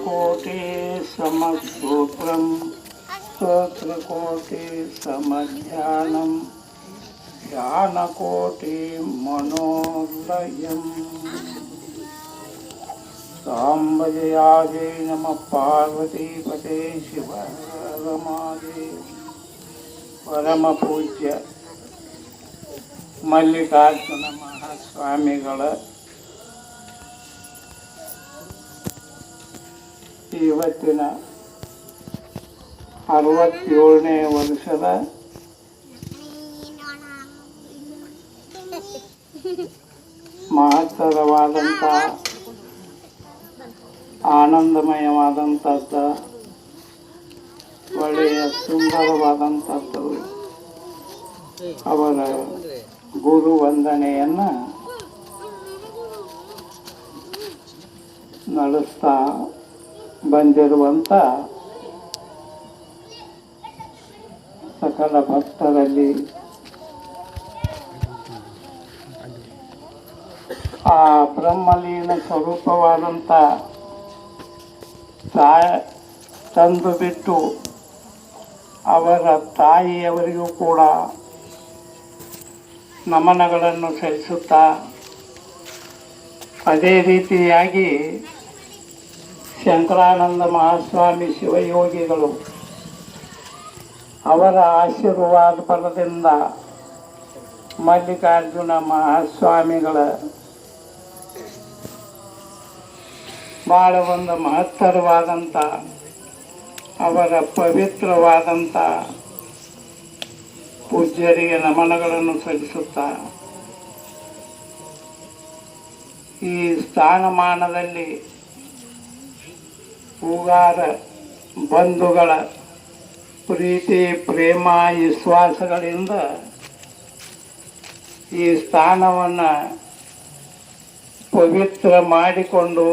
ಕೋಟಿ ಸಮಸ್ತೋತ್ರಂ ಸ್ತೋತ್ರಕೋಟಿ ಸಮಧ್ಯಾನಂ ಧ್ಯಾನಕೋಟಿ ಮನೋಲಯಂ ಸಾಂಬಜಯಾಜೇ ನಮ ಪಾರ್ವತೀಪತೆ ಶಿವ ರಮಾದೇ ಪರಮ ಪೂಜ್ಯ ಮಲ್ಲಿಕಾರ್ಜುನ ಮಹಾಸ್ವಾಮಿಗಳ ಇವತ್ತಿನ ಅರವತ್ತೇಳನೇ ವರ್ಷದ ಮಹತ್ತರವಾದಂಥ ಆನಂದಮಯವಾದಂಥದ್ದು ಒಳ್ಳೆಯ ಸುಂದರವಾದಂಥದ್ದು ಅವರ ಗುರು ವಂದನೆಯನ್ನು ನಡೆಸ್ತಾ ಬಂದಿರುವಂಥ ಸಕಲ ಭಕ್ತರಲ್ಲಿ ಆ ಬ್ರಹ್ಮಲೀನ ಸ್ವರೂಪವಾದಂಥ ತಾಯ ತಂದು ಬಿಟ್ಟು ಅವರ ತಾಯಿಯವರಿಗೂ ಕೂಡ ನಮನಗಳನ್ನು ಸಲ್ಲಿಸುತ್ತಾ ಅದೇ ರೀತಿಯಾಗಿ ಶಂಕರಾನಂದ ಮಹಾಸ್ವಾಮಿ ಶಿವಯೋಗಿಗಳು ಅವರ ಆಶೀರ್ವಾದ ಫಲದಿಂದ ಮಲ್ಲಿಕಾರ್ಜುನ ಮಹಾಸ್ವಾಮಿಗಳ ಭಾಳ ಒಂದು ಮಹತ್ತರವಾದಂಥ, ಅವರ ಪವಿತ್ರವಾದಂಥ ಪೂಜ್ಯರಿಗೆ ನಮನಗಳನ್ನು ಸಲ್ಲಿಸುತ್ತಾ, ಈ ಸ್ಥಾನಮಾನದಲ್ಲಿ ಹೂಗಾರ ಬಂಧುಗಳ ಪ್ರೀತಿ, ಪ್ರೇಮ, ವಿಶ್ವಾಸಗಳಿಂದ ಈ ಸ್ಥಾನವನ್ನು ಪವಿತ್ರ ಮಾಡಿಕೊಂಡು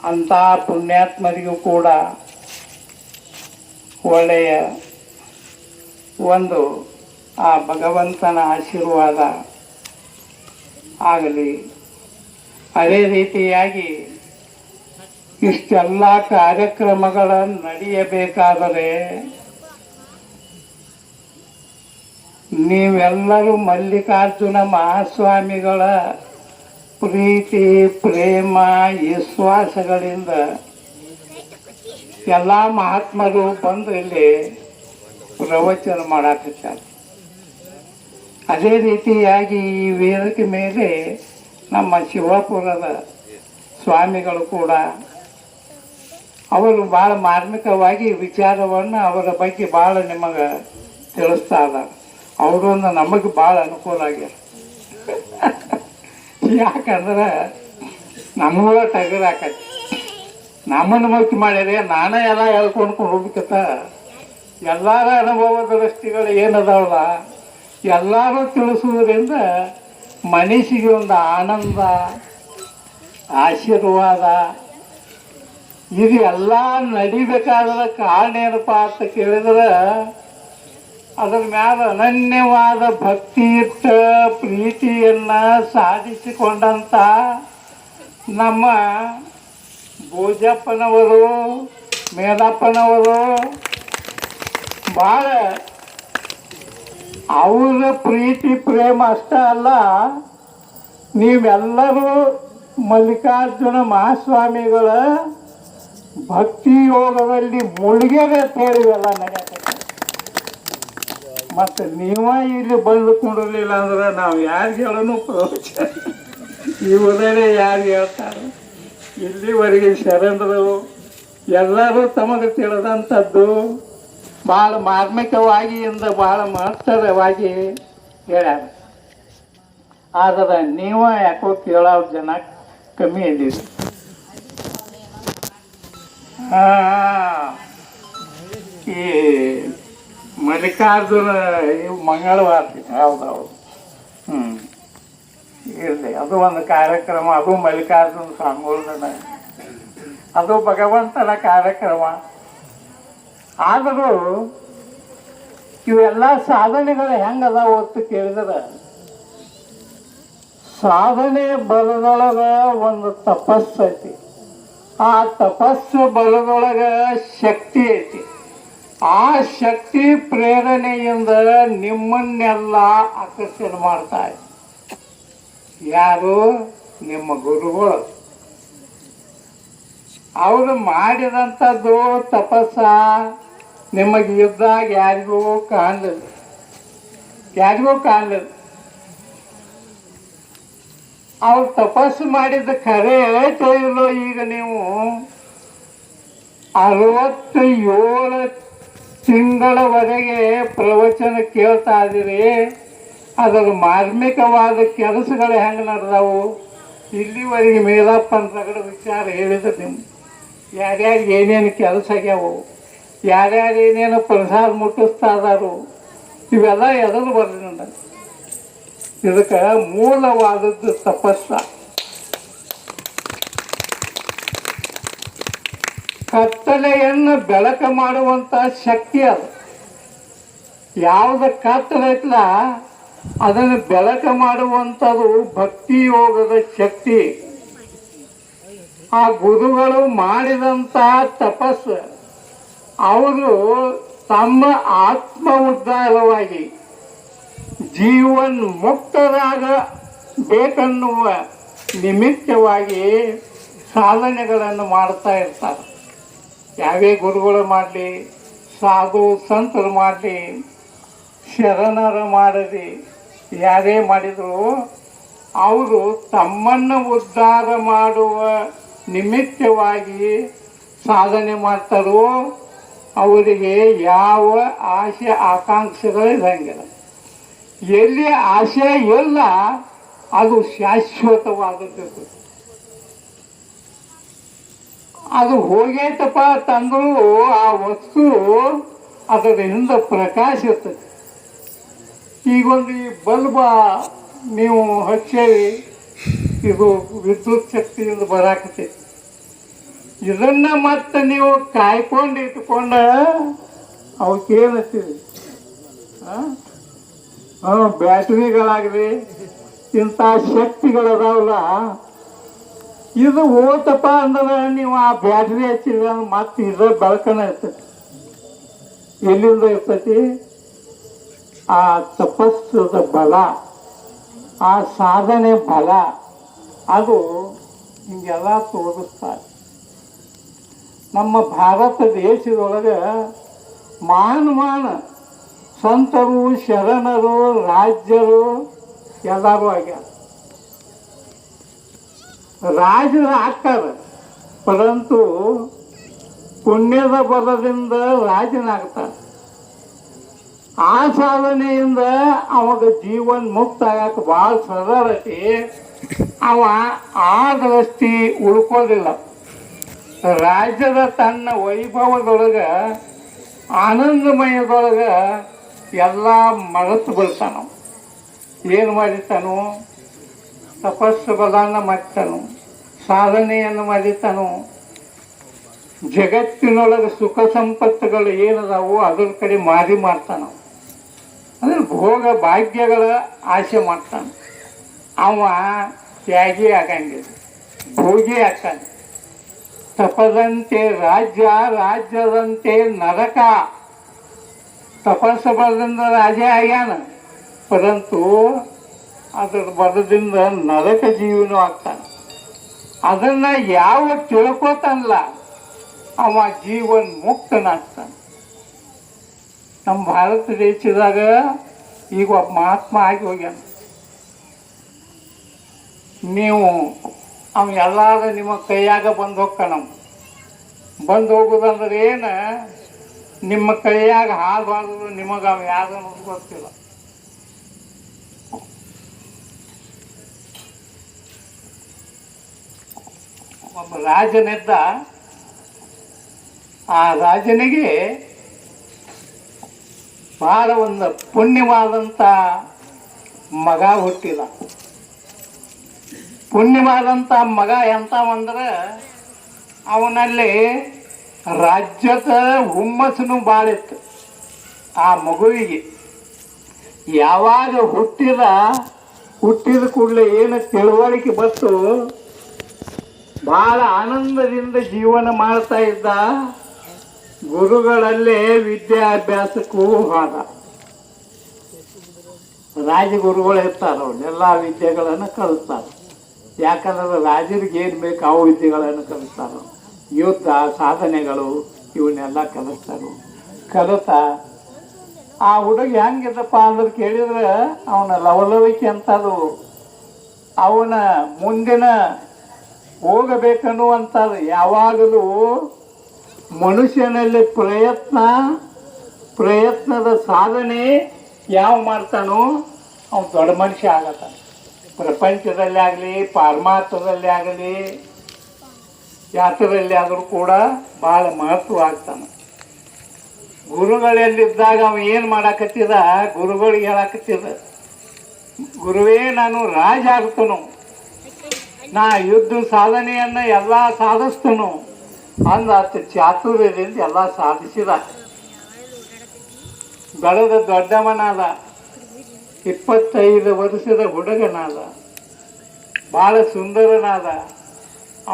ಅಂಥ ಪುಣ್ಯಾತ್ಮರಿಗೂ ಕೂಡ ಒಳ್ಳೆಯ ಒಂದು ಆ ಭಗವಂತನ ಆಶೀರ್ವಾದ ಆಗಲಿ. ಅದೇ ರೀತಿಯಾಗಿ ಇಷ್ಟೆಲ್ಲ ಕಾರ್ಯಕ್ರಮಗಳ ನಡೆಯಬೇಕಾದರೆ ನೀವೆಲ್ಲರೂ ಮಲ್ಲಿಕಾರ್ಜುನ ಮಹಾಸ್ವಾಮಿಗಳ ಪ್ರೀತಿ, ಪ್ರೇಮ, ವಿಶ್ವಾಸಗಳಿಂದ ಎಲ್ಲ ಮಹಾತ್ಮರು ಬಂದು ಇಲ್ಲಿ ಪ್ರವಚನ ಮಾಡಾಕತ್ತಾರೆ. ಅದೇ ರೀತಿಯಾಗಿ ಈ ವೇದಿಕೆ ಮೇಲೆ ನಮ್ಮ ಶಿವಪುರದ ಸ್ವಾಮಿಗಳು ಕೂಡ ಅವರು ಭಾಳ ಮಾರ್ಮಿಕವಾಗಿ ವಿಚಾರವನ್ನು ಅವರ ಬಗ್ಗೆ ಭಾಳ ನಿಮಗೆ ತಿಳಿಸ್ತಾ ಇದ್ದಾರೆ ಅವರೊಂದು ನಮಗೆ ಭಾಳ ಅನುಕೂಲ ಆಗ್ಯಾರ. ಯಾಕಂದ್ರೆ ನಮಗೂ ಟಗರ್ ಹಾಕತಿ ನಮ್ಮನ್ನು ಮುಖ್ಯ ಮಾಡಿದ್ರೆ ನಾನೇ ಎಲ್ಲ ಹೇಳ್ಕೊಂಡ್ಕೊಂಡು ಹೋಗ್ಬೇಕತ್ತ ಎಲ್ಲರ ಅನುಭವ ದೃಷ್ಟಿಗಳು ಏನದಾವಲ್ಲ, ಎಲ್ಲರೂ ತಿಳಿಸುವುದರಿಂದ ಮನಸ್ಸಿಗೆ ಒಂದು ಆನಂದ, ಆಶೀರ್ವಾದ ಇದು ಎಲ್ಲ ನಡಿಬೇಕಾದ ಕಾರಣ ಏನಪ್ಪ ಅಂತ ಕೇಳಿದ್ರೆ, ಅದರ ಮ್ಯಾಲ ಅನನ್ಯವಾದ ಭಕ್ತಿ ಇಟ್ಟ ಪ್ರೀತಿಯನ್ನ ಸಾಧಿಸಿಕೊಂಡಂತ ನಮ್ಮ ಭೋಜಪ್ಪನವರು ಮೇದಪ್ಪನವರು ಭಾಳ ಅವರ ಪ್ರೀತಿ ಪ್ರೇಮ ಅಷ್ಟೇ ಅಲ್ಲ, ನೀವೆಲ್ಲರೂ ಮಲ್ಲಿಕಾರ್ಜುನ ಮಹಾಸ್ವಾಮಿಗಳ ಭಕ್ತಿ ಯೋಗದಲ್ಲಿ ಮುಳುಗೇ ತೋರಿವೆಲ್ಲ ನಡೆಯತ್ತೆ. ಮತ್ತೆ ನೀವ ಇಲ್ಲಿ ಬಂದು ಅಂದ್ರೆ ನಾವು ಯಾರು ಹೇಳೋನು ಇವರೇ ಯಾರು ಹೇಳ್ತಾರೆ? ಇಲ್ಲಿವರೆಗೆ ಶರಣರು ಎಲ್ಲರೂ ತಮಗೆ ತಿಳಿದಂಥದ್ದು ಭಾಳ ಮಾರ್ಮಿಕವಾಗಿ ಇಂದ ಭಾಳ ಮಹತ್ತರವಾಗಿ ಹೇಳ್ಯಾರ. ಆದರೆ ನೀವ ಯಾಕೋ ಕೇಳೋ ಜನ ಕಮ್ಮಿ ಇದ್ದೀರಿ ಈ ಮಲ್ಲಿಕಾರ್ಜುನ ಇವು ಮಂಗಳವಾರ ಹೌದೌದು. ಹ್ಞೂ ಇರಲಿ, ಅದು ಒಂದು ಕಾರ್ಯಕ್ರಮ, ಅದು ಮಲ್ಲಿಕಾರ್ಜುನ ಸ್ವಾಮಿಗಳನ್ನ. ಅದು ಭಗವಂತನ ಕಾರ್ಯಕ್ರಮ. ಆದರೂ ಇವೆಲ್ಲ ಸಾಧನೆಗಳು ಹೆಂಗದ ಒತ್ತು ಕೇಳಿದ್ರೆ, ಸಾಧನೆ ಬರದೊಳಗ ಒಂದು ತಪಸ್ಸೈತಿ. ಆ ತಪಸ್ಸು ಬಲದೊಳಗ ಶಕ್ತಿ ಐತಿ. ಆ ಶಕ್ತಿ ಪ್ರೇರಣೆಯಿಂದ ನಿಮ್ಮನ್ನೆಲ್ಲ ಆಕರ್ಷಣೆ ಮಾಡ್ತಾ ಯಾರು? ನಿಮ್ಮ ಗುರುಗಳು. ಅವರು ಮಾಡಿದಂಥದ್ದು ತಪಸ್ಸ ನಿಮಗೆ ಇದ್ದಾಗ ಯಾರಿಗೂ ಕಾಣಲಿಲ್ಲ. ಯಾರಿಗೂ ಕಾಣಲಿಲ್ಲ. ಅವ್ರು ತಪಸ್ಸು ಮಾಡಿದ ಕರೆ ಇಲ್ಲೋ ಈಗ ನೀವು? ಅರವತ್ತು ಏಳು ತಿಂಗಳವರೆಗೆ ಪ್ರವಚನ ಕೇಳ್ತಾ ಇದ್ದೀರಿ. ಅದರ ಮಾರ್ಮಿಕವಾದ ಕೆಲಸಗಳು ಹೆಂಗೆ ನಡೆದವು? ಇಲ್ಲಿವರೆಗೆ ಮೇಲಪ್ಪನ ರಗಡ ವಿಚಾರ ಹೇಳಿದ್ರು ನಿಮ್ಮ ಯಾರ್ಯಾರು ಏನೇನು ಕೆಲಸ ಆಗ್ಯಾವು? ಯಾರ್ಯಾರು ಏನೇನು ಪ್ರಸಾದ ಮುಟ್ಟಿಸ್ತಾ ಇದಾರು? ಇವೆಲ್ಲ ಎದುರು ಬರ್ರಿ ನನಗೆ. ಇದಕ್ಕೆ ಮೂಲವಾದದ್ದು ತಪಸ್ಸ. ಕತ್ತಲೆಯನ್ನು ಬೆಳಕ ಮಾಡುವಂತ ಶಕ್ತಿ ಅದು. ಯಾವ್ದು ಕತ್ತಲೆ ಐತ್ಲ, ಅದನ್ನು ಬೆಳಕ ಮಾಡುವಂಥದ್ದು ಭಕ್ತಿ ಯೋಗದ ಶಕ್ತಿ. ಆ ಗುರುಗಳು ಮಾಡಿದಂತಹ ತಪಸ್ಸು, ಅವರು ತಮ್ಮ ಆತ್ಮ ಉದ್ಧಾರವಾಗಿ ಜೀವನ್ ಮುಕ್ತರಾಗ ಬೇಕನ್ನುವ ನಿಮಿತ್ತವಾಗಿ ಸಾಧನೆಗಳನ್ನು ಮಾಡ್ತಾ ಇರ್ತಾರೆ. ಯಾವೇ ಗುರುಗಳು ಮಾಡಲಿ, ಸಾಧು ಸಂತರು ಮಾಡಲಿ, ಶರಣರು ಮಾಡಲಿ, ಯಾರೇ ಮಾಡಿದರೂ ಅವರು ತಮ್ಮನ್ನು ಉದ್ಧಾರ ಮಾಡುವ ನಿಮಿತ್ತವಾಗಿ ಸಾಧನೆ ಮಾಡ್ತಾರೋ, ಅವರಿಗೆ ಯಾವ ಆಸೆ ಆಕಾಂಕ್ಷೆಗಳು ಇರಂಗಿಲ್ಲ. ಎಲ್ಲಿ ಆಸೆ ಇಲ್ಲ, ಅದು ಶಾಶ್ವತವಾದದ್ದು. ಅದು ಹೋಗೇತಪ್ಪ ತಂದರೂ ಆ ವಸ್ತು ಅದರ ಹಿಂದೆ ಪ್ರಕಾಶ ಇರ್ತದೆ ಈಗೊಂದು ಈ ಬಲ್ಬ ನೀವು ಹಚ್ಚೇರಿ ಇದು ವಿದ್ಯುತ್ ಶಕ್ತಿಯಿಂದ ಬರಾಕತೈತಿ. ಇದನ್ನ ಮತ್ತೆ ನೀವು ಕಾಯ್ಕೊಂಡು ಇಟ್ಕೊಂಡ ಅವಕ್ಕೇನತ್ತೀರಿ? ಹಾಂ ಬ್ಯಾಟ್ರಿಗಳಾಗಲಿ, ಇಂಥ ಶಕ್ತಿಗಳದಾವಲ್ಲ ಇದು ಓತಪ್ಪ ಅಂದ್ರೆ ನೀವು ಆ ಬ್ಯಾಟ್ರಿ ಹಚ್ಚಿದ್ರೆ ಮತ್ತೆ ಇದ್ರ ಬೆಳಕನ ಇರ್ತೈತಿ ಎಲ್ಲಿಂದ ಇರ್ತೈತಿ? ಆ ತಪಸ್ಸದ ಬಲ, ಆ ಸಾಧನೆ ಬಲ, ಅದು ಹಿಂಗೆಲ್ಲ ತೋರಿಸ್ತಾರೆ. ನಮ್ಮ ಭಾರತ ದೇಶದೊಳಗೆ ಮಾನಮಾನ ಸಂತರು, ಶರಣರು, ರಾಜ್ಯರು ಎಲ್ಲರೂ ಆಗ್ಯಾರ. ರಾಜರು ಆಗ್ತಾರ, ಪರಂತು ಪುಣ್ಯದ ಬಲದಿಂದ ರಾಜನಾಗ್ತಾರ ಆ ಸಾಧನೆಯಿಂದ ಅವಾಗ ಜೀವನ್ ಮುಕ್ತ ಆಗಕ್ಕೆ ಭಾಳ ಸರಳತಿ ಅವ ಆ ದೃಷ್ಟಿ ಉಳ್ಕೋದಿಲ್ಲ ರಾಜ್ಯದ ತನ್ನ ವೈಭವದೊಳಗ, ಆನಂದಮಯದೊಳಗ ಎಲ್ಲ ಮರೆತು ಬಿಡ್ತಾನ ಏನು ಮಾಡಿರ್ತಾನು, ತಪಸ್ಸು ಬಲಾನ ಮಾಡ್ತಾನು, ಸಾಧನೆಯನ್ನು ಮಾಡಿರ್ತಾನು, ಜಗತ್ತಿನೊಳಗೆ ಸುಖ ಸಂಪತ್ತುಗಳು ಏನದಾವು ಅದ್ರ ಕಡೆ ಮಾರಿ ಮಾಡ್ತಾನ ಅಂದ್ರೆ ಭೋಗ ಭಾಗ್ಯಗಳ ಆಸೆ ಮಾಡ್ತಾನೆ ಅವ ತ್ಯಾಗಿ ಆಗಂಗಿಲ್ಲ, ಭೋಗಿ ಆಗ್ತಾನೆ. ತಪದಂತೆ ರಾಜ್ಯ, ರಾಜ್ಯದಂತೆ ನರಕ. ತಪಸ್ಸು ಸಫಲದಿಂದ ರಾಜ ಆಗ್ಯಾನ. ಪರಂತು ಅದರ ಬಲದಿಂದ ನರಕ ಜೀವನ ಆಗ್ತಾನೆ. ಅದನ್ನ ಯಾವ ತಿಳ್ಕೊತಾನಲ್ಲ, ಅವ ಜೀವನ್ ಮುಕ್ತನಾಗ್ತಾನೆ. ನಮ್ಮ ಭಾರತ ದೇಶದಾಗ ಈಗ ಒಬ್ಬ ಮಹಾತ್ಮ ಆಗಿ ಹೋಗ್ಯಾನ. ನೀವು, ಅವ ಎಲ್ಲಾರು ನಿಮ್ಮ ಕೈಯಾಗ ಬಂದು ಹೋಗ್ತಾನ ಬಂದು ಹೋಗುದಂದ್ರೆ ಏನು ನಿಮ್ಮ ಕೈಯಾಗ ಹಾಲು ಹಾಕಿದ್ರು ನಿಮಗೆ ಅವ ಗೊತ್ತಿಲ್ಲ. ಒಬ್ಬ ರಾಜನಿದ್ದ, ಆ ರಾಜನಿಗೆ ಬಹಳ ಒಂದು ಪುಣ್ಯವಾದಂಥ ಮಗ ಹುಟ್ಟಿದ. ಪುಣ್ಯವಾದಂಥ ಮಗ ಎಂಥವಂದ್ರೆ ಅವನಲ್ಲಿ ರಾಜ್ಯದ ಹುಮ್ಮಸ್ಸನ್ನು ಬಾಳಿತ್ತು. ಆ ಮಗುವಿಗೆ ಯಾವಾಗ ಹುಟ್ಟಿದ ಹುಟ್ಟಿದ ಕೂಡಲೇ ಏನು ತಿಳುವಳಿಕೆ ಬಂತು? ಬಹಳ ಆನಂದದಿಂದ ಜೀವನ ಮಾಡ್ತಾ ಇದ್ದ ಗುರುಗಳಲ್ಲೇ ವಿದ್ಯಾಭ್ಯಾಸಕ್ಕೂ ಹೋದ. ರಾಜಗುರುಗಳು ಇರ್ತಾರೆ ಎಲ್ಲ ವಿದ್ಯೆಗಳನ್ನು ಕಲಿಸ್ತಾರೆ. ಯಾಕಂದ್ರೆ ರಾಜರಿಗೆ ಏನು ಬೇಕು ಆ ವಿದ್ಯೆಗಳನ್ನು ಕಲಿಸ್ತಾರೆ ಯುದ್ಧ, ಸಾಧನೆಗಳು, ಇವನ್ನೆಲ್ಲ ಕಲಿಸ್ತಾರೆ. ಕಲಿತ ಆ ಹುಡುಗ ಹೆಂಗಿದ್ದಪ್ಪ ಅಂದ್ರೆ ಕೇಳಿದ್ರೆ ಅವನ ಲವಲವಿಕೆ ಅಂತದು ಅವನ ಮುಂದಿನ ಹೋಗಬೇಕನ್ನುವಂಥದ್ದು. ಯಾವಾಗಲೂ ಮನುಷ್ಯನಲ್ಲಿ ಪ್ರಯತ್ನ, ಪ್ರಯತ್ನದ ಸಾಧನೆ ಯಾವ ಮಾಡ್ತಾನೋ ಅವನು ದೊಡ್ಡ ಮನುಷ್ಯ ಆಗತ್ತಾನೆ. ಪ್ರಪಂಚದಲ್ಲಿ ಆಗಲಿ ಪಾರಮಾರ್ಥದಲ್ಲಿ ಆಗಲಿ ಯಾತ್ರೆಯಲ್ಲಿ ಆದರೂ ಕೂಡ ಭಾಳ ಮಹತ್ವ ಆಗ್ತಾನೆ. ಗುರುಗಳಲ್ಲಿದ್ದಾಗ ಅವ ಏನು ಮಾಡಾಕತ್ತಿದ? ಗುರುಗಳಿಗೆ ಹೇಳಾಕತ್ತಿದ, ಗುರುವೇ, ನಾನು ರಾಜ ಆಗ್ತನು. ನಾ ಯುದ್ಧ ಸಾಧನೆಯನ್ನು ಎಲ್ಲ ಸಾಧಿಸ್ತನು. ಅಂದ ಆತ ಚಾತುರ್ಯದಿಂದ ಎಲ್ಲ ಸಾಧಿಸಿದ. ಬೆಳೆದ ದೊಡ್ಡವನಾದ, ಇಪ್ಪತ್ತೈದು ವರ್ಷದ ಹುಡುಗನಾದ ಭಾಳ ಸುಂದರನಾದ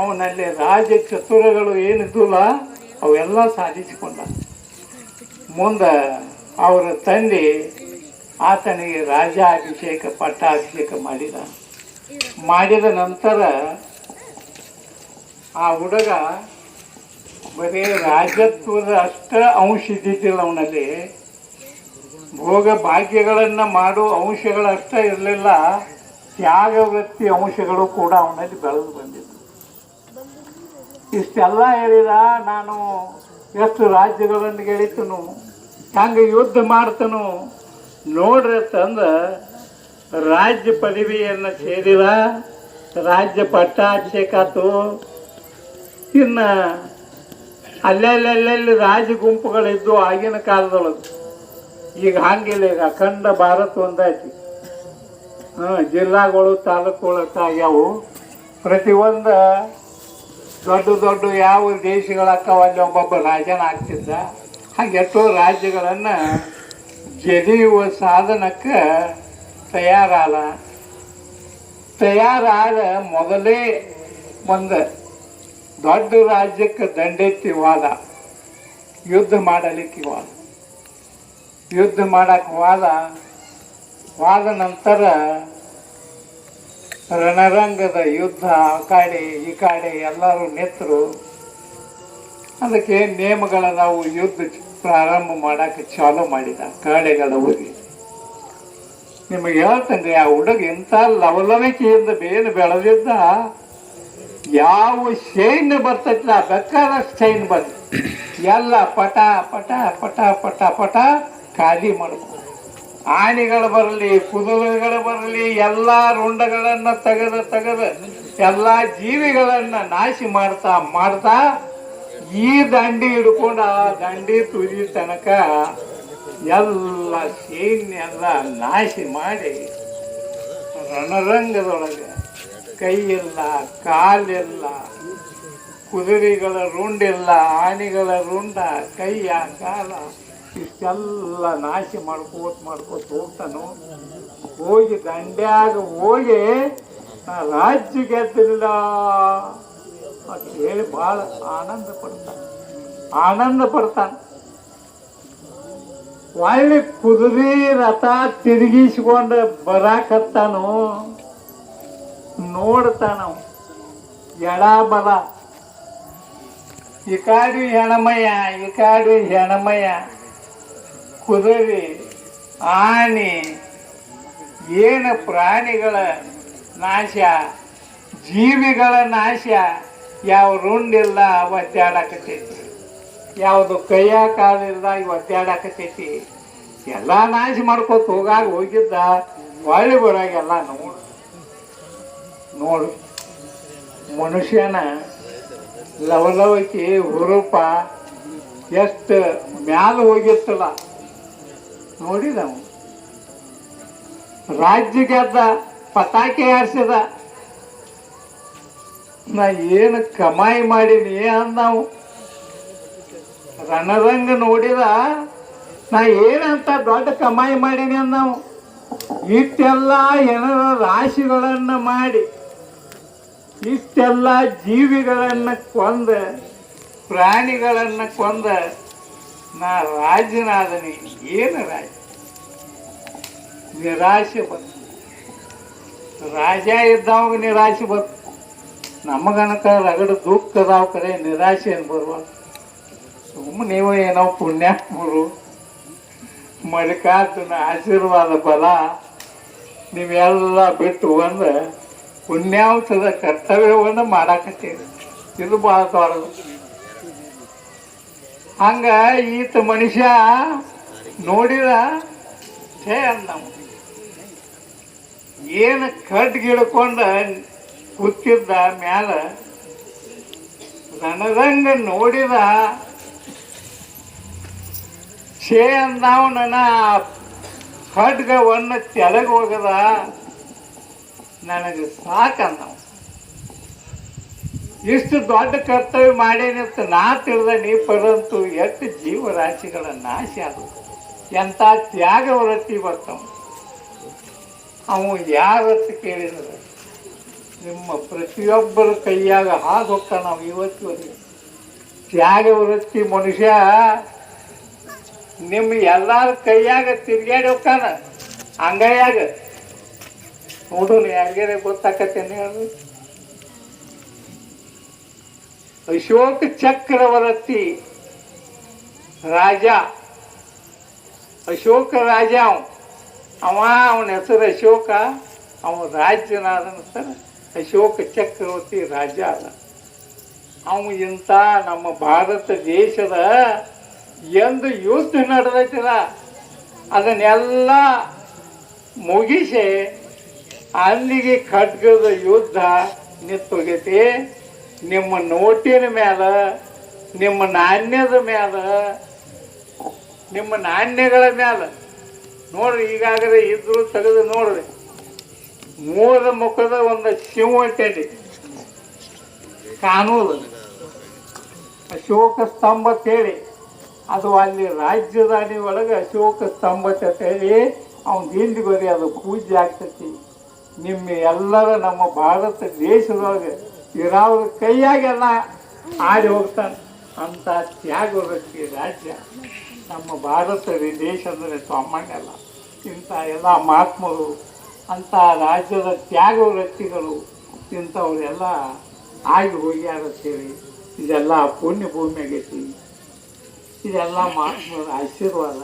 ಅವನಲ್ಲಿ ರಾಜ ಚತುರಗಳು ಏನಿದ್ದುಲ್ಲ ಅವೆಲ್ಲ ಸಾಧಿಸಿಕೊಂಡ. ಮುಂದೆ ಅವರ ತಂದೆ ಆತನಿಗೆ ರಾಜಾಭಿಷೇಕ ಪಟ್ಟಾಭಿಷೇಕ ಮಾಡಿದ. ಮಾಡಿದ ನಂತರ ಆ ಹುಡುಗ ಬರೀ ರಾಜತ್ವದ ಅಷ್ಟ ಅಂಶ ಇದ್ದಿದ್ದಿಲ್ಲ ಅವನಲ್ಲಿ. ಭೋಗ ಭಾಗ್ಯಗಳನ್ನು ಮಾಡೋ ಅಂಶಗಳಷ್ಟ ಇರಲಿಲ್ಲ ತ್ಯಾಗ ವೃತ್ತಿ ಅಂಶಗಳು ಕೂಡ ಅವನಲ್ಲಿ ಬೆಳೆದು ಬಂದಿದ್ದು ಇಷ್ಟೆಲ್ಲ ಹೇಳಿದ ನಾನು ಎಷ್ಟು ರಾಜ್ಯಗಳನ್ನು ಗೆಳಿತನು, ಹಂಗೆ ಯುದ್ಧ ಮಾಡ್ತನು, ನೋಡ್ರಿ ತಂದ ರಾಜ್ಯ ಪದವಿಯನ್ನು ಸೇರಿದ, ರಾಜ್ಯ ಪಟ್ಟಾಭಿಷೇಕ ಆತು ಇನ್ನು ಅಲ್ಲೆಲ್ಲೆಲ್ಲೆಲ್ಲಿ ರಾಜ ಗುಂಪುಗಳಿದ್ದು ಆಗಿನ ಕಾಲದೊಳಗೆ. ಈಗ ಹಂಗಿಲ್ಲ, ಈಗ ಅಖಂಡ ಭಾರತ ಒಂದಾಯ್ತು. ಹಾಂ, ಜಿಲ್ಲಾಗಳು, ತಾಲೂಕುಗಳು ಆಗ್ಯಾವು. ಪ್ರತಿಯೊಂದು ದೊಡ್ಡ ದೊಡ್ಡ ಯಾವ ದೇಶಗಳಕ್ಕವ ಅಲ್ಲಿ ಒಬ್ಬೊಬ್ಬ ರಾಜನ ಆಗ್ತಿದ್ದ. ಹಾಗೆ ಎಷ್ಟೋ ರಾಜ್ಯಗಳನ್ನು ಗೆದಿಯುವ ಸಾಧನಕ್ಕೆ ತಯಾರಾದ. ತಯಾರಾದ ಮೊದಲೇ ಒಂದು ದೊಡ್ಡ ರಾಜ್ಯಕ್ಕೆ ದಂಡೆತ್ತಿ ವಾದ. ಯುದ್ಧ ಮಾಡಲಿಕ್ಕೆ ವಾದ. ಯುದ್ಧ ಮಾಡಕ್ಕೆ ವಾದ. ವಾದ ನಂತರ ರಣರಂಗದ ಯುದ್ಧ, ಆ ಕಡೆ, ಈ ಕಡೆ ಎಲ್ಲರೂ ನಿಂತರು. ಅದಕ್ಕೆ ನೇಮಗಳ ನಾವು ಯುದ್ಧ ಪ್ರಾರಂಭ ಮಾಡಕ್ಕೆ ಚಾಲು ಮಾಡಿದ ಕಾಡೆಗಳು ಹೋಗಿ ನಿಮಗೆ ಹೇಳ್ತೇನೆ, ಆ ಹುಡುಗ ಇಂಥ ಲವಲವಿಕೆಯಿಂದ ಬೇನು ಬೆಳೆದಿದ್ದ ಯಾವ ಶೈನ್ ಬರ್ತೈತಿಲ್ಲ ಬೇಕಾದ ಶೈನ್ ಬಂದು. ಎಲ್ಲ ಪಟ ಪಟ ಪಟ ಪಟ ಪಟ ಖಾಲಿ ಮಾಡ್ಕೊ ಆನೆಗಳು ಬರಲಿ, ಕುದುರೆಗಳು ಬರಲಿ, ಎಲ್ಲ ರುಂಡಗಳನ್ನು ತೆಗೆದ ತೆಗೆದ, ಎಲ್ಲ ಜೀವಿಗಳನ್ನ ನಾಶ ಮಾಡ್ತಾ ಮಾಡ್ತಾ ಈ ದಂಡಿ ಹಿಡ್ಕೊಂಡು ಆ ದಂಡಿ ತುದಿ ತನಕ ಎಲ್ಲ ಸೈನ್ಯ ಎಲ್ಲ ನಾಶ ಮಾಡಿ ರಣರಂಗದೊಳಗೆ ಕೈಯಿಲ್ಲ, ಕಾಲಿಲ್ಲ, ಕುದುರೆಗಳ ರುಂಡಿಲ್ಲ, ಆನೆಗಳ ರುಂಡ, ಕೈಯ, ಕಾಲ ಇಷ್ಟೆಲ್ಲ ನಾಶ ಮಾಡ್ಕೋತ ಮಾಡ್ಕೋತ ಹೋಗ್ತಾನು? ಹೋಗಿ ದಂಡ್ಯಾಗ ಹೋಗಿ ನಾ ರಾಜ್ಯ ಗೆದ್ದಿಲ್ಲ. ಅಂತ ಹೇಳಿ ಭಾಳ ಆನಂದ ಪಡ್ತಾನೆ. ಆನಂದ ಪಡ್ತಾನೆ. ಒಳ್ಳೆ ಕುದುರೆ ರಥ ತಿರುಗಿಸ್ಕೊಂಡು ಬರಾಕತ್ತಾನು? ನೋಡ್ತಾನ ಎಡ ಬಲ. ಈ ಕಾಡು ಹೆಣಮಯ್ಯ, ಈ ಕಾಡು ಹೆಣಮಯ್ಯ. ಕುದುರೆ, ಆನೆ, ಏನು ಪ್ರಾಣಿಗಳ ನಾಶ, ಜೀವಿಗಳ ನಾಶ, ಯಾವ ರುಂಡಿಲ್ಲ ಒದ್ದಾಡಕತ್ತೈತಿ ಯಾವುದು ಕೈಯ ಕಾಲಿಲ್ಲ ಒದ್ದಾಡಕತ್ತೈತಿ ಎಲ್ಲ ನಾಶ ಮಾಡ್ಕೊತ ಹೋಗಾಗ ಹೋಗಿದ್ದ ಒಳ್ಳೆ ಬರೋಗೆಲ್ಲ ನೋಡು. ನೋಡು. ಮನುಷ್ಯನ ಲವಲವಿಕೆ ಹುರುಪ ಎಷ್ಟು ಮ್ಯಾಲ ಹೋಗಿರ್ತಲ್ಲ ನೋಡಿದವು ರಾಜ್ಯ ಗೆದ್ದ ಪತಾಕೆ ಹಾರಿಸಿದ. ನಾ ಏನು ಕಮಾಯಿ ಮಾಡೀನಿ ಅಂದವು ರಣರಂಗ ನೋಡಿದ, ನಾ ಏನಂತ ದೊಡ್ಡ ಕಮಾಯಿ ಮಾಡೀನಿ ಅಂದವು ಇಷ್ಟೆಲ್ಲ ಏನರ ರಾಶಿಗಳನ್ನು ಮಾಡಿ, ಇಷ್ಟೆಲ್ಲ ಜೀವಿಗಳನ್ನ ಕೊಂದ, ಪ್ರಾಣಿಗಳನ್ನ ಕೊಂದ ನಾ ರಾಜನಾದನೆ. ಏನು ರಾಜ? ನಿರಾಶೆ ಬಂತು ರಾಜ ಇದ್ದವಾಗ ನಿರಾಶೆ ಬಂತು ನಮಗನಕ ರಗಡ ದುಃಖ ಅದಾವ ಕರೆ, ನಿರಾಶೆ ಏನು ಬರುವ? ಸುಮ್ಮನೆ ನೀವು ಏನೋ ಪುಣ್ಯಾತ್ಮರು. ಮಲ್ಲಿಕಾರ್ಜುನ ಆಶೀರ್ವಾದ ಬಲ. ನೀವೆಲ್ಲ ಬಿಟ್ಟು ಬಂದು ಪುಣ್ಯಾವತದ ಕರ್ತವ್ಯವನ್ನು ಮಾಡಾಕತ್ತೀರಿ. ಇದು ಭಾಳ ದೊಡ್ಡದು. ಹಂಗ ಈತ ಮನುಷ್ಯ ನೋಡಿದ ಛೇ ಅಂದ ಏನು ಕಟ್ ಗಿಡ್ಕೊಂಡ ಕೂತಿದ್ದ ಮ್ಯಾಲ, ನನದಂಗ ನೋಡಿದ, ಛೇ ನನ್ನ ಖಡ್ಗವನ್ನು ತೆಳಗೆ ಹೋಗದ, ನನಗೆ ಸಾಕಂದವ ಇಷ್ಟು ದೊಡ್ಡ ಕರ್ತವ್ಯ ಮಾಡೇನಿತ್ತು ನಾ ತಿಳಿದ ನೀ ಪರಂತು ಎಷ್ಟು ಜೀವರಾಶಿಗಳ ನಾಶ ಅದು. ಎಂಥ ತ್ಯಾಗ ವೃತ್ತಿ ಬರ್ತಾವ. ಅವು ಯಾರತ್ತು ಕೇಳಿದ್ರೆ ನಿಮ್ಮ ಪ್ರತಿಯೊಬ್ಬರ ಕೈಯಾಗ ಹಾದು ಹೋಗ್ತಾ ನಾವು ಇವತ್ತಿವರೆಗೆ ತ್ಯಾಗ ವೃತ್ತಿ ಮನುಷ್ಯ ನಿಮ್ಮ ಎಲ್ಲಾರ ಕೈಯಾಗ ತಿರ್ಗಾಡಿ ಹೋಗ್ತಾನ. ಅಂಗೈಯಾಗ. ನೋಡೋಣ ಯಾರಿಗಾರ ಗೊತ್ತಾಕತ್ತೇನೆ ಹೇಳ್ರಿ ಅಶೋಕ ಚಕ್ರವರ್ತಿ ರಾಜ. ಅಶೋಕ ರಾಜ ಅವ ಅವ ಅವನ ಹೆಸರು ಅಶೋಕ, ಅವ ರಾಜ್ಯನಾದ ಅಶೋಕ ಚಕ್ರವರ್ತಿ ರಾಜ ಅದ. ಅವನು ಇಂಥ ನಮ್ಮ ಭಾರತ ದೇಶದ ಎಂದು ಯುದ್ಧ ನಡೆದೈತಿಲ್ಲ, ಅದನ್ನೆಲ್ಲ ಮುಗಿಸಿ ಅಲ್ಲಿಗೆ ಖಡ್ಗದ ಯುದ್ಧ ನಿಂತೋಗೈತಿ. ನಿಮ್ಮ ನೋಟಿನ ಮ್ಯಾಲ, ನಿಮ್ಮ ನಾಣ್ಯದ ಮ್ಯಾಲ, ನಿಮ್ಮ ನಾಣ್ಯಗಳ ಮ್ಯಾಲ. ನೋಡ್ರಿ, ಈಗಾಗಲೇ ಇದ್ರು ತೆಗೆದು ನೋಡ್ರಿ. ಮೂರ ಮುಖದ ಒಂದು ಶಿವ ಅಂತೇಳಿ ಕಾನೂನು. ಅಶೋಕ ಸ್ತಂಭ ಅಂತೇಳಿ ಅದು ಅಲ್ಲಿ ರಾಜಧಾನಿ ಒಳಗೆ ಅಶೋಕ ಸ್ತಂಭ ಅಂತ ಹೇಳಿ ಹಿಂದಿ ಬರೀ ಅದು ಪೂಜೆ ಆಗ್ತೈತಿ. ನಿಮ್ಮ ಎಲ್ಲರ ನಮ್ಮ ಭಾರತ ದೇಶದೊಳಗೆ ಇರೋರ ಕೈಯಾಗೆಲ್ಲ ಆಡಿ ಹೋಗ್ತಾರೆ ಅಂತ ತ್ಯಾಗ ವ್ಯಕ್ತಿ ರಾಜ್ಯ. ನಮ್ಮ ಭಾರತ ದೇಶ ಅಂದರೆ ಸಾಮಾನ್ಯ ಅಲ್ಲ ಇಂಥ ಎಲ್ಲ ಮಹಾತ್ಮರು, ಅಂಥ ರಾಜ್ಯದ ತ್ಯಾಗ ವ್ಯಕ್ತಿಗಳು, ಇಂಥವರೆಲ್ಲ ಆಗಿ ಹೋಗ್ಯಾರತ್ತೇಳಿ ಇದೆಲ್ಲ ಪುಣ್ಯ ಭೂಮಿ ಆಗೈತಿ ಇದೆಲ್ಲ ಮಹಾತ್ಮರ ಆಶೀರ್ವಾದ.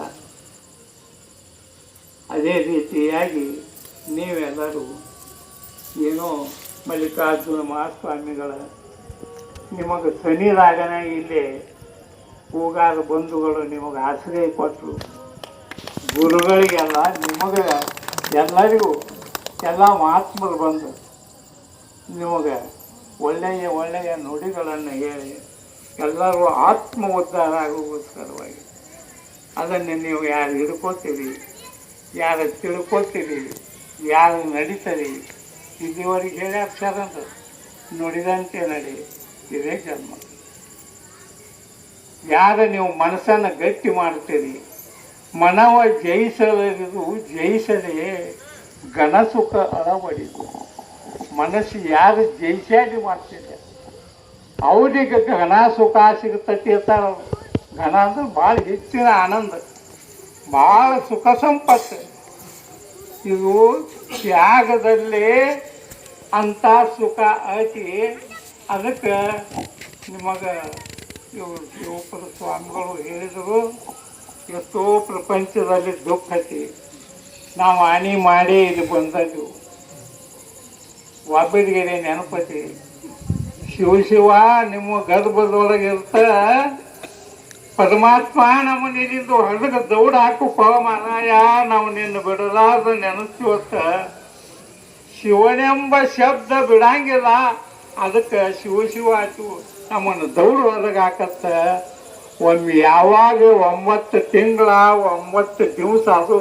ಅದೇ ರೀತಿಯಾಗಿ ನೀವೆಲ್ಲರೂ ಏನೋ ಮಲ್ಲಿಕಾರ್ಜುನ ಮಹಾಸ್ವಾಮಿಗಳ ನಿಮಗೆ ಶನಿರಾಗನ ಇಲ್ಲಿ ಹೋಗಾದ ಬಂಧುಗಳು ನಿಮಗೆ ಆಶ್ರಯ ಕೊಟ್ಟರು ಗುರುಗಳಿಗೆಲ್ಲ ನಿಮಗೆ ಎಲ್ಲರಿಗೂ ಎಲ್ಲ ಮಹಾತ್ಮರು ಬಂದು ನಿಮಗೆ ಒಳ್ಳೆಯ ಒಳ್ಳೆಯ ನುಡಿಗಳನ್ನು ಹೇಳಿ ಎಲ್ಲರೂ ಆತ್ಮ ಉದ್ಧಾರ ಆಗೋಗೋಸ್ಕರವಾಗಿ ಅದನ್ನು ನೀವು ಯಾರು ಹಿಡ್ಕೋತೀರಿ, ಯಾರು ತಿಳ್ಕೊತೀರಿ, ಯಾರು ನಡೀತರಿ ಇದುವರೆಗೆ ಹೇಳಿ ಅಂತ ನುಡಿದಂತೆ ನಡಿ ಇದೇ ಜನ್ಮ. ಯಾರ ನೀವು ಮನಸ್ಸನ್ನು ಗಟ್ಟಿ ಮಾಡ್ತೀರಿ ಮನವ ಜಯಿಸಲಿದು ಜಯಿಸದೇ ಘನಸುಖ ಅಳವಡಿದು ಮನಸ್ಸು ಯಾರು ಜಯಿಸಾಡಿ ಮಾಡ್ತಿದ್ದೆ ಅವರಿಗೆ ಘನ ಸುಖ ಸಿಗುತ್ತತಿ ಇರ್ತಾರ ಘನ ಅಂದ್ರೆ ಭಾಳ ಹೆಚ್ಚಿನ ಆನಂದ. ಭಾಳ ಸುಖ ಸಂಪತ್ತು. ಇದು ತ್ಯಾಗದಲ್ಲಿ ಅಂತ ಸುಖ ಐತಿ ಅದಕ್ಕೆ ನಿಮಗೆ ಇವರು ಶಿವಪುರ ಸ್ವಾಮಿಗಳು ಹೇಳಿದರು ಎಷ್ಟೋ ಪ್ರಪಂಚದಲ್ಲಿ ದುಃಖ ಐತಿ ನಾವು ಹಾನಿ ಮಾಡಿ ಇಲ್ಲಿ ಬಂದದ್ದು ಒಬ್ಬರಿಗೆ ನೆನಪತಿ ಶಿವ ಶಿವ ನಿಮ್ಮ ಗರ್ಭದೊಳಗೆ ಇರ್ತ ಪರಮಾತ್ಮ ನಮ್ಮ ನಿನ್ನಿಂದ ಹೊರಗೆ ದೌಡ ಹಾಕು ಪವಮಾನಾಯ ನಾವು ನಿನ್ನ ಬಿಡಲಾರ್ದ ನೆನೆಸ್ತೀವತ್ತ ಶಿವನೆಂಬ ಶಬ್ದ ಬಿಡಂಗಿಲ್ಲ. ಅದಕ್ಕೆ ಶಿವ ಶಿವ ಆಯ್ತು. ನಮ್ಮನ್ನು ದೌಡ ಹೊರಗೆ ಹಾಕತ್ತ. ಒಮ್ಮೆ ಯಾವಾಗ ಒಂಬತ್ತು ತಿಂಗಳ, ಒಂಬತ್ತು ದಿವಸ ಅದು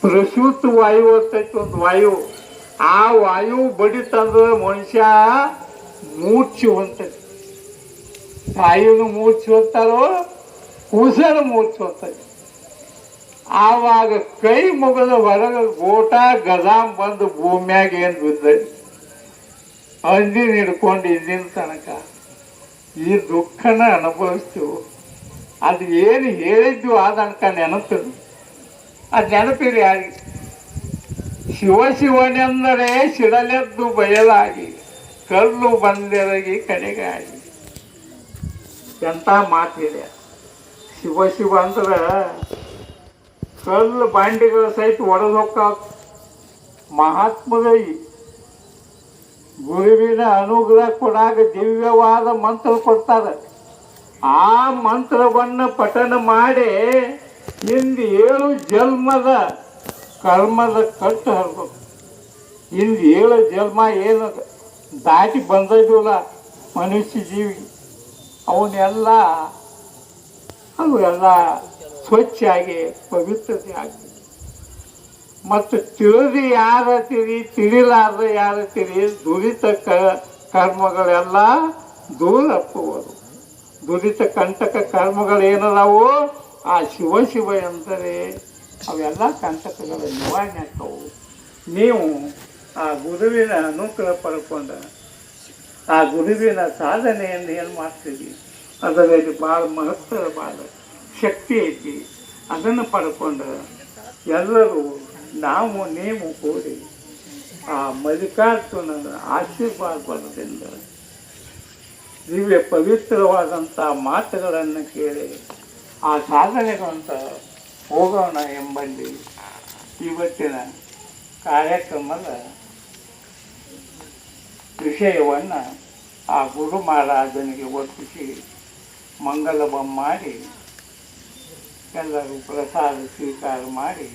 ಪ್ರಸೂತ ವಾಯು ಅಂತೈತಿ ಒಂದು ವಾಯು. ಆ ವಾಯು ಬಡಿತಂದ್ರೆ ಮನುಷ್ಯ ಮೂರ್ಛಿ ಹೊಂತೈತಿ. ಹೊತ್ತಾರೋ ಕೂಸನು ಮೂರ್ಛೆ ಹೊತ್ತೈತಿ ಆವಾಗ ಕೈ ಮುಗಿದ ಹೊರಗೆ ಗೋಟ ಗದಾಮ್ ಬಂದು ಭೂಮ್ಯಾಗ ಏನು ಬಿದ್ದೈತಿ ಹಂದಿನ ಹಿಡ್ಕೊಂಡು ಇದ್ದಿನ ತನಕ ಈ ದುಃಖನ ಅನುಭವಿಸ್ತೀವಿ? ಅದು ಏನು ಹೇಳಿದ್ದು ಆದನಕ ನೆನಪಿರು ಅದು ನೆನಪಿರಿ ಯಾರಿಗೆ? ಶಿವ ಶಿವನೆಂದರೆ ಸಿಡಲೆದ್ದು ಬಯಲಾಗಿ, ಕಲ್ಲು ಬಂದೆರಗಿ ಕಡೆಗಾಗಿ. ಎಂಥ ಮಾತಿದೆ ಶಿವ ಶಿವ ಅಂದ್ರೆ ಕಲ್ಲು ಬಾಂಡಿಗಳ ಸಹಿತ ಒಡೆದು ಮಹಾತ್ಮದ ಮಹಾತ್ಮಗೈ, ಗುರುವಿನ ಅನುಗ್ರಹ ಕೊಡಾಗ ದಿವ್ಯವಾದ ಮಂತ್ರ ಕೊಡ್ತಾರೆ. ಆ ಮಂತ್ರವನ್ನು ಪಠನ ಮಾಡಿ ಇಂದು ಏಳು ಜನ್ಮದ ಕರ್ಮದ ಕಟ್ಟು ಹರಿದು. ಇಂದು ಏಳು ಜನ್ಮ ಏನು ದಾಟಿ ಬಂದಿದ್ವಲ್ಲ ಮನುಷ್ಯ ಜೀವಿ. ಅವನ್ನೆಲ್ಲ ಅವು ಎಲ್ಲ ಸ್ವಚ್ಛ ಆಗಿ ಪವಿತ್ರತೆ ಆಗ್ತದೆ ಮತ್ತು ತಿಳಿದು ಯಾರತ್ತೀರಿ ತಿಳಿಲಾರ್ದ ಯಾರತ್ತೀರಿ ದುರಿತ ಕ, ಕರ್ಮಗಳೆಲ್ಲ ದೂರ ಅಪ್ಪುವುದು ದುರಿತ ಕಂಟಕ ಕರ್ಮಗಳೇನದಾವು ಆ ಶಿವ ಶಿವ ಎಂದರೆ ಅವೆಲ್ಲ ಕಂಟಕಗಳ ನಿವಾರಣೆ ಆಗ್ತವು. ನೀವು ಆ ಗುರುವಿನ ಅನುಗ್ರಹ ಪಡ್ಕೊಂಡ ಆ ಗುರುವಿನ ಸಾಧನೆಯನ್ನು ಏನು ಮಾಡ್ತೀವಿ? ಅದರಲ್ಲಿ ಭಾಳ ಮಹತ್ತರ ಭಾಳ ಶಕ್ತಿ ಐತಿ. ಅದನ್ನು ಪಡ್ಕೊಂಡು ಎಲ್ಲರೂ ನಾವು, ನೀವು ಕೂಡಿ ಆ ಮಲ್ಲಿಕಾರ್ಜುನನ ಆಶೀರ್ವಾದದಿಂದ ದಿವ್ಯ ಪವಿತ್ರವಾದಂಥ ಮಾತುಗಳನ್ನು ಕೇಳಿ ಆ ಸಾಧನೆಗಳಂತ ಹೋಗೋಣ ಎಂಬಲ್ಲಿ ಇವತ್ತಿನ ಕಾರ್ಯಕ್ರಮದ ವಿಷಯವನ್ನು ಆ ಗುರು ಮಹಾರಾಜನಿಗೆ ಒಪ್ಪಿಸಿ ಮಂಗಲವ ಮಾಡಿ ಎಲ್ಲರೂ ಪ್ರಸಾದ ಸ್ವೀಕಾರ ಮಾಡಿ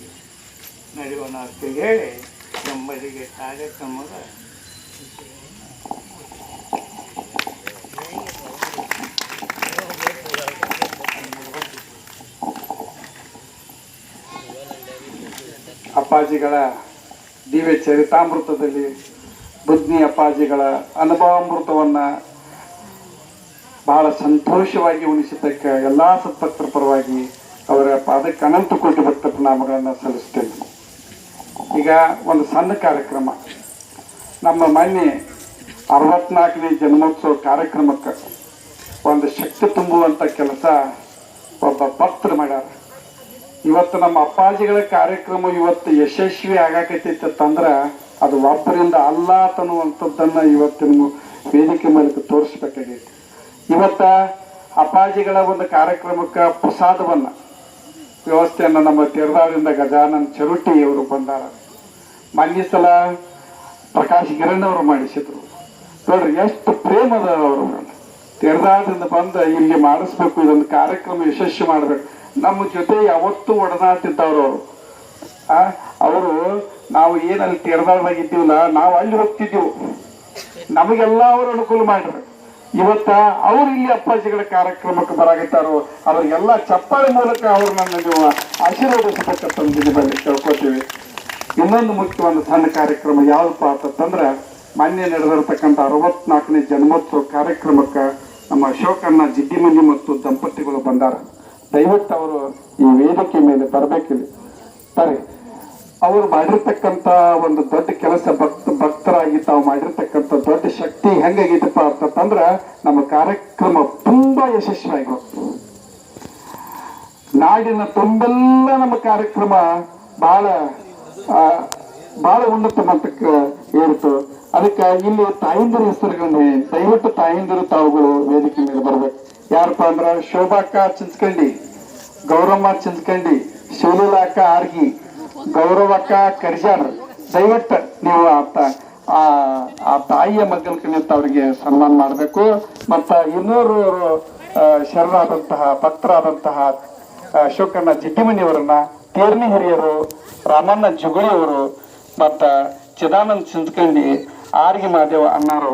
ನಡೆಯೋಣ ಹೇಳಿ ನಮ್ಮರಿಗೆ ಕಾರ್ಯಕ್ರಮದ ಅಪ್ಪಾಜಿಗಳ ದಿವ್ಯ ಚರಿತಾಮೃತದಲ್ಲಿ ಬುದ್ಧಿ ಅಪ್ಪಾಜಿಗಳ ಅನುಭವಾಮೃತವನ್ನು ಬಹಳ ಸಂತೋಷವಾಗಿ ಉಣಿಸತಕ್ಕ ಎಲ್ಲ ಸತ್ಪತ್ರ ಪರವಾಗಿ ಅವರ ಪಾದಕ್ಕೆ ಅನಂತ ಕೋಟಿ ಭಕ್ತ ಪ್ರಣಾಮಗಳನ್ನು ಸಲ್ಲಿಸ್ತೇನೆ. ಈಗ ಒಂದು ಸಣ್ಣ ಕಾರ್ಯಕ್ರಮ. ನಮ್ಮ ಮೊನ್ನೆ ಅರವತ್ನಾಲ್ಕನೇ ಜನ್ಮೋತ್ಸವ ಕಾರ್ಯಕ್ರಮಕ್ಕೆ ಒಂದು ಶಕ್ತಿ ತುಂಬುವಂಥ ಕೆಲಸ ಒಬ್ಬ ಭಕ್ತರು ಮಾಡ್ಯಾರ. ಇವತ್ತು ನಮ್ಮ ಅಪ್ಪಾಜಿಗಳ ಕಾರ್ಯಕ್ರಮ ಇವತ್ತು ಯಶಸ್ವಿ ಆಗಾಕತ್ತೈತೆ ಅದು ಒಬ್ಬರಿಂದ ಅಲ್ಲ ಅನ್ನುವಂಥದ್ದನ್ನ ಇವತ್ತಿನ ವೇದಿಕೆ ಮೂಲಕ ತೋರಿಸ್ಬೇಕಾಗೈತಿ ಇವತ್ತ ಅಪಾಜಿಗಳ ಒಂದು ಕಾರ್ಯಕ್ರಮಕ್ಕೆ ಪ್ರಸಾದವನ್ನ, ವ್ಯವಸ್ಥೆಯನ್ನು ನಮ್ಮ ತೆರದಾಳದಿಂದ ಗಜಾನನ್ ಚರುಟಿ ಅವರು ಬಂದಾರ. ಮೊನ್ನೆ ಸಲ ಪ್ರಕಾಶ್ ಗಿರಣ್ ಅವರು ಮಾಡಿಸಿದ್ರು. ನೋಡ್ರಿ, ಎಷ್ಟು ಪ್ರೇಮದ ಅವರು. ತೆರದಾಳದಿಂದ ಬಂದು ಇಲ್ಲಿ ಮಾಡಿಸ್ಬೇಕು, ಇದೊಂದು ಕಾರ್ಯಕ್ರಮ ಯಶಸ್ವಿ ಮಾಡ್ಬೇಕು. ನಮ್ಮ ಜೊತೆ ಯಾವತ್ತೂ ಒಡನಾಡ್ತಿದ್ದವರು ಅವರು ನಾವು ಏನಲ್ಲಿ ತೆರದಾಳದಾಗ ಇದ್ದೀವಲ್ಲ ನಾವು ಅಲ್ಲಿ ಹೋಗ್ತಿದ್ದೀವಿ. ನಮಗೆಲ್ಲ ಅವರು ಅನುಕೂಲ ಮಾಡಿದ್ರು ಇವತ್ತ ಅವರು ಇಲ್ಲಿ ಅಪ್ಪಾಜಿಗಳ ಕಾರ್ಯಕ್ರಮಕ್ಕೆ ಬರಾಕತ್ತಾರೋ, ಅವರಿಗೆಲ್ಲ ಚಪ್ಪಾಳೆ ಮೂಲಕ ಅವ್ರನ್ನ ನೀವು ಆಶೀರ್ವದಿಸಬೇಕಂತ ಬಲ್ಲಿ ಕೇಳ್ಕೊತೀವಿ ಇನ್ನೊಂದು ಮುಖ್ಯವಾದ ಸಣ್ಣ ಕಾರ್ಯಕ್ರಮ ಯಾವ್ದಪ್ಪ ಅಂತಂದ್ರೆ ಮಾನ್ಯ ನಡೆದಿರ್ತಕ್ಕಂಥ ಅರವತ್ನಾಲ್ಕನೇ ಜನ್ಮೋತ್ಸವ ಕಾರ್ಯಕ್ರಮಕ್ಕೆ ನಮ್ಮ ಅಶೋಕಣ್ಣ ಜಿಡ್ಡಿಮಂಜಿ ಮತ್ತು ದಂಪತಿಗಳು ಬಂದಾರ. ದಯವಿಟ್ಟು ಅವರು ಈ ವೇದಿಕೆ ಮೇಲೆ ಬರಬೇಕಿಲ್ಲ ಬರ್ರಿ. ಅವರು ಮಾಡಿರ್ತಕ್ಕಂಥ ಒಂದು ದೊಡ್ಡ ಕೆಲಸ ಭಕ್ತ ಭಕ್ತರಾಗಿ ತಾವು ಮಾಡಿರ್ತಕ್ಕಂಥ ದೊಡ್ಡ ಶಕ್ತಿ ಹೆಂಗಾಗಿತ್ತಪ್ಪ ಅಂತಂದ್ರ ನಮ್ಮ ಕಾರ್ಯಕ್ರಮ ತುಂಬಾ ಯಶಸ್ವಿಯಾಗಿ ಹೋಗ್ತದೆ. ನಾಡಿನ ತುಂಬೆಲ್ಲ ನಮ್ಮ ಕಾರ್ಯಕ್ರಮ ಬಹಳ ಬಹಳ ಉನ್ನತ ಮಟ್ಟಕ್ಕೆ ಏರಿತು ಅದಕ್ಕೆ ಇಲ್ಲಿ ತಾಯಿಂದರ ಹೆಸರುಗಳನ್ನ, ದಯವಿಟ್ಟು ತಾಯಿಂದರು ತಾವುಗಳು ವೇದಿಕೆ ಮೇಲೆ ಬರ್ಬೇಕು. ಯಾರಪ್ಪ ಅಂದ್ರ ಶೋಭಾಕ ಚಿಂಚ್ಕಂಡಿ, ಗೌರಮ್ಮ ಚಿಂಚ್ಕಂಡಿ, ಶಿವಲೀಲಾಕ್ಕ ಆರ್ಗಿ ಗೌರವಕ್ಕ ಕರ್ಜಾರ್ ದಯವಿಟ್ಟು ನೀವು ಆ ಆ ತಾಯಿಯ ಮಗನ ಕಲಿತ ಅವರಿಗೆ ಸನ್ಮಾನ ಮಾಡಬೇಕು. ಮತ್ತ ಇನ್ನೂರು ಶರಣಾದಂತಹ ಭಕ್ತರಾದಂತಹ ಅಶೋಕಣ್ಣ ಜಿಡ್ಡಿಮಣಿಯವರನ್ನ ತೇರ್ನಿ ಹಿರಿಯರು ರಾಮಣ್ಣ ಜುಗುಳಿಯವರು ಮತ್ತ ಚಿದಾನಂದ್ ಚಿಂತ್ಕಂಡಿ ಆರ್ಗಿ ಮಾದೇವ ಅಣ್ಣಾರು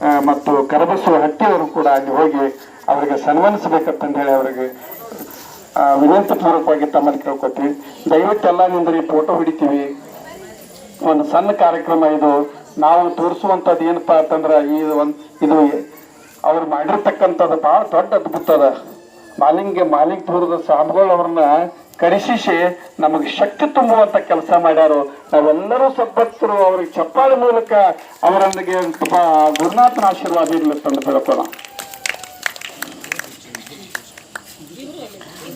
ಆ, ಮತ್ತು ಕರಬಸವ ಹಟ್ಟಿಯವರು ಕೂಡ ಅಲ್ಲಿ ಹೋಗಿ ಅವರಿಗೆ ಸನ್ಮಾನಿಸಬೇಕಂತ ಹೇಳಿ ಅವರಿಗೆ ವಿನಂತಿ ಪೂರ್ವಕವಾಗಿ ತಮ್ಮಲ್ಲಿ ಕೇಳ್ಕೊತೀವಿ ದಯವಿಟ್ಟು ಎಲ್ಲ ನಿಂದ್ರಿ ಫೋಟೋ ಹಿಡಿತೀವಿ. ಒಂದು ಸಣ್ಣ ಕಾರ್ಯಕ್ರಮ ಇದು. ನಾವು ತೋರಿಸುವಂಥದ್ದು ಏನಪ್ಪ ಅಂತಂದ್ರೆ ಈ ಒಂದು ಇದು ಅವ್ರು ಮಾಡಿರ್ತಕ್ಕಂಥದ್ದು ಭಾಳ ದೊಡ್ಡ ಅದ್ಭುತ ಅದ. ಮಾಲಿಂಗ ಮಾಲಿಂಗಪುರದ ಸಾಬುಗಳು ಅವ್ರನ್ನ ಕರೆಸಿಸಿ ನಮಗೆ ಶಕ್ತಿ ತುಂಬುವಂತ ಕೆಲಸ ಮಾಡ್ಯಾರು. ನಾವೆಲ್ಲರೂ ಸದ್ಭಕ್ತರು. ಅವ್ರಿಗೆ ಚಪ್ಪಾಳೆ ಮೂಲಕ ಅವರೊಂದಿಗೆ ತುಂಬ ಗುರುನಾಥನ ಆಶೀರ್ವಾದ ಇರಲಿ ತಂದು ಬೆಳ್ಕೋಣ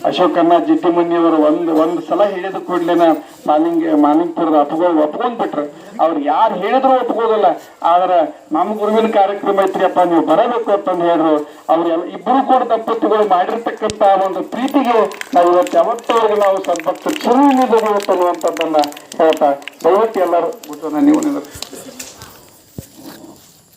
ಅಶೋಕಣ್ಣ ಜಿಡ್ಡಿಮನಿಯವರು ಒಂದ್ ಒಂದ್ ಸಲ ಹೇಳಿದ ಕೂಡ್ಲೇನ ಮಾಲಿಂಗ ಮಾಲಿಂಗಪುರದ ಅಪ್ಕೊ ಒಪ್ಕೊಂಡ್ಬಿಟ್ರು. ಅವ್ರು ಯಾರು ಹೇಳಿದ್ರು ಒಪ್ಕೋದಲ್ಲ ಆದ್ರೆ ನಮ್ಮ ಗುರುವಿನ ಕಾರ್ಯಕ್ರಮ ಐತ್ರಿಯಪ್ಪ ನೀವು ಬರಬೇಕು ಅಂತಂದು ಹೇಳಿದ್ರು ಅವ್ರ ಇಬ್ಬರು ಕೂಡ ದಂಪತಿಗಳು ಮಾಡಿರ್ತಕ್ಕಂತ ಒಂದು ಪ್ರೀತಿಗೆ ನಾವು ಇವತ್ತು ಯಾವತ್ತವರೆಗೂ ನಾವು ಸದ್ಭಕ್ತ ಚಿರುವಿನಿದ್ದೀವಿ ಅನ್ನುವಂಥದ್ದನ್ನ ಹೇಳ್ತಾ ದಯವಿಟ್ಟು ಎಲ್ಲರೂ ನೀವು ನಿಂದ್ರು.